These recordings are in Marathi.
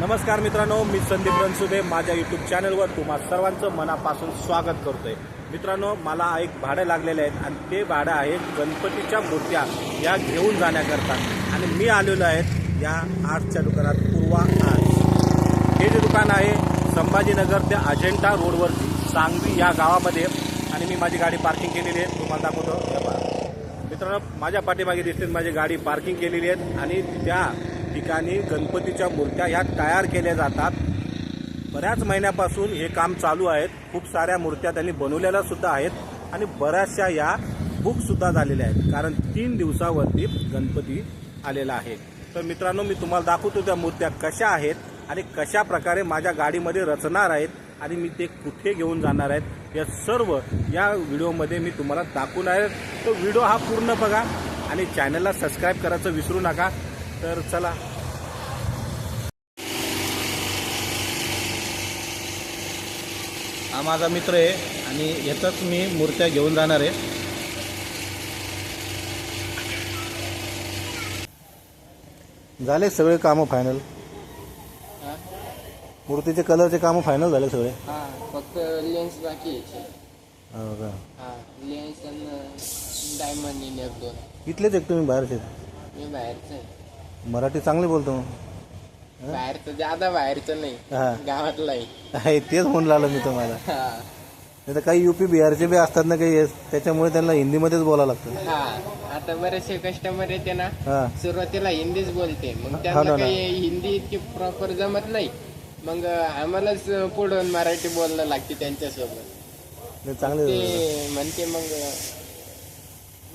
नमस्कार मित्रांनो मी संदीप रणसुदे माझ्या यूट्यूब चॅनलवर तुम्हा सर्वांचं मनापासून स्वागत करतोय. मित्रांनो मला एक भाडं लागलेले आहेत आणि ते भाडं आहे गणपतीच्या मूर्त्या या घेऊन जाण्याकरता. आणि मी आलेलो आहे या आर्टच्या दुकानात पूर्वा आर्ट हे जे दुकान आहे संभाजीनगर ते अजेंठा रोडवरती सांगवी या गावामध्ये. आणि मी माझी गाडी पार्किंग केलेली आहे. तुम्हाला दाखवतो. मित्रांनो माझ्या पाठीमागे दिसते माझी गाडी पार्किंग केलेली आहे आणि त्या ठिकाणी गणपतीच्या मूर्त्या ह्या तयार केल्या जातात. बऱ्याच महिन्यापासून हे काम चालू आहेत. खूप साऱ्या मूर्त्या त्यांनी बनवलेल्या सुद्धा आहेत आणि बऱ्याचशा या बुकसुद्धा झालेल्या आहेत. कारण तीन दिवसावरती गणपती आलेला आहे. तर मित्रांनो मी तुम्हाला दाखवतो त्या मूर्त्या कशा आहेत आणि कशा प्रकारे माझ्या गाडीमध्ये रचणार आहेत आणि मी ते कुठे घेऊन जाणार आहेत. या सर्व या व्हिडिओमध्ये मी तुम्हाला दाखवणार आहे. तो व्हिडिओ हा पूर्ण बघा आणि चॅनलला सबस्क्राईब करायचं विसरू नका. तर चला. हा माझा मित्र आहे आणि याचाच मी मूर्त्या घेऊन जाणार आहे. झाले सगळे कामं फायनल मूर्तीचे कलरचे कामं फायनल झाले सगळे. हा फक्त लेन्स बाकी हो का? हा लेन्स डायमंड इथलेच एक तुम्ही बाहेरचे? मी बाहेरचं आहे. मराठी चांगली बोलतो. बाहेरचं ज्यादा बाहेरचं नाही. गावातलं आहे. आहे तेच म्हणून आलो मी तुम्हाला. हा. नाही तर काही युपी बिहारचे बी असतात ना काही त्याच्यामुळे त्यांना हिंदीमध्येच बोलावं लागतं. हा. आता बरेचसे कस्टमर येते ना हा. सुरुवातीला हिंदीच बोलते. मग हा ना, त्यांना ना. काही हिंदी इतकी प्रॉपर जमत नाही. मग आम्हालाच पुढून मराठी बोलणं लागते त्यांच्यासोबत. नाही, चांगले ते म्हणते मग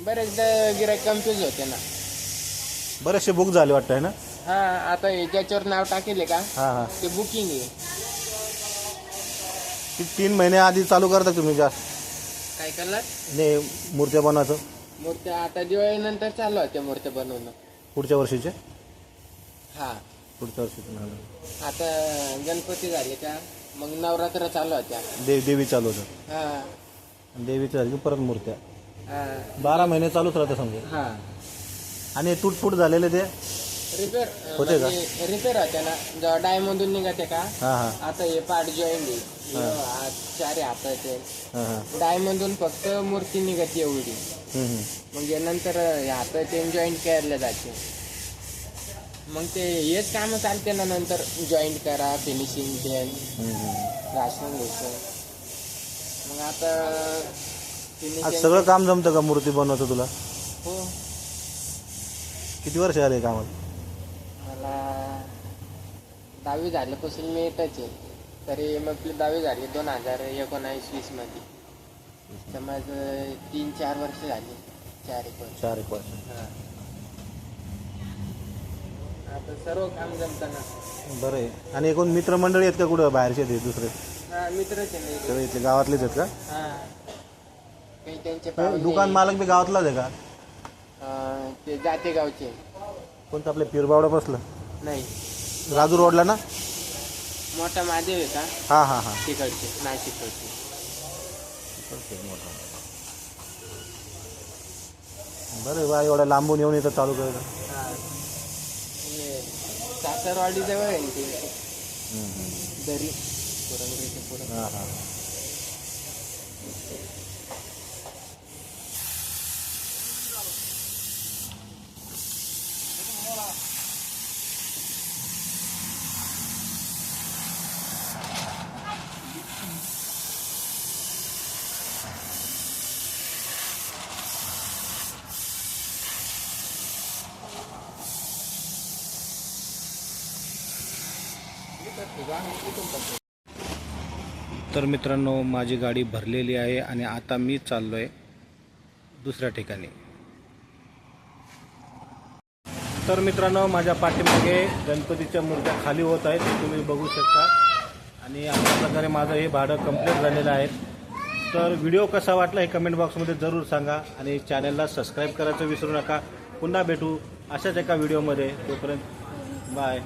बरेचदा गिरायक कन्फ्युज होते ना. बरेचसे बुक झाले वाटतं आहे ना? हा आता हे ज्याच्यावर नाव टाकेले का? हा हा. ते बुकिंग आहे. ती तीन महिने आधी चालू करता तुम्ही जास्त. काय करणार? नाही मूर्त्या बनवायचं. मूर्त्या आता दिवाळी नंतर चालू होत्या मूर्त्या बनवणं. पुढच्या वर्षीचे? हा. पुढच्या वर्षीचे आता गणपती झाले का? मग नवरात्र चालू होत्या देव देवी चालू होतं हा. देवीचं झाली की परत मूर्त्या. हा. बारा महिने चालूच राहते समजा. हा. आणि तुटफूट झालेले ते? रिपेअर होते का? रिपेअर होत्या ना जेव्हा डायमधून निघते का? हा हा. आता हे पार्ट जॉईंट आहे. हे. हात चार हाताचे हा हा. डायमधून फक्त मूर्ती निघते एवढी. हम्म, हम्म. मग नंतर हाताचे जॉईंट केले जाते मग ते हेच काम चालते ना नंतर. जॉईंट करा फिनिशिंग ते हम्म, हम्म. राशन घ्यायचं. मग आता आज सगळं काम जमतं का मूर्ती बनवायचं तुला? किती वर्ष आले कामात? मला दहावी झाल्यापासून मी येतच आहे. तरी मग आपली दहावी झाली दोन हजार एकोणावीस वीसमध्ये. तर माझं तीन चार वर्ष झाली. चार एक वर्ष. चार एक वर्ष. हा. आता सर्व काम जमताना. बरं आहे. आणि एकूण मित्रमंडळी आहेत का कुठं? बाहेरचे आहेत दुसरे? हा मित्रच आहे ना सगळे इथले गावातलेच आहेत का? हा. काही त्यांचे पाहुणे, दुकान मालक बी गावातलाच आहे का? अं, ते जाते गावचे. कोणतं आपल्या पिरबावडा बसलं? नाही. राजू रोडला ना? मोठा महादेव आहे का? हा हा हा. तिकडचे नाशिकडचे बरं बा एवढ्या लांबून येऊन इथं चालू करायचं. हा. हे सासरवाडी जवळ आहे ना ते? दरी. पुरणगडीच्या पुढं. हा हा. तर मित्रांनो माझी गाडी भरलेली आहे आणि आता मी चाललो आहे दुसऱ्या ठिकाणी. तर मित्रांनो माझ्या पाठीमागे गणपतीच्या मूर्त्या खाली होत आहेत तुम्ही बघू शकता. आणि अशा प्रकारे माझं हे भाडं कंप्लीट झालेलं आहे. तर व्हिडिओ कसा वाटला हे कमेंट बॉक्समध्ये जरूर सांगा आणि चॅनलला सबस्क्राईब करायचं विसरू नका. पुन्हा भेटू अशाच एका व्हिडिओमध्ये तोपर्यंत बाय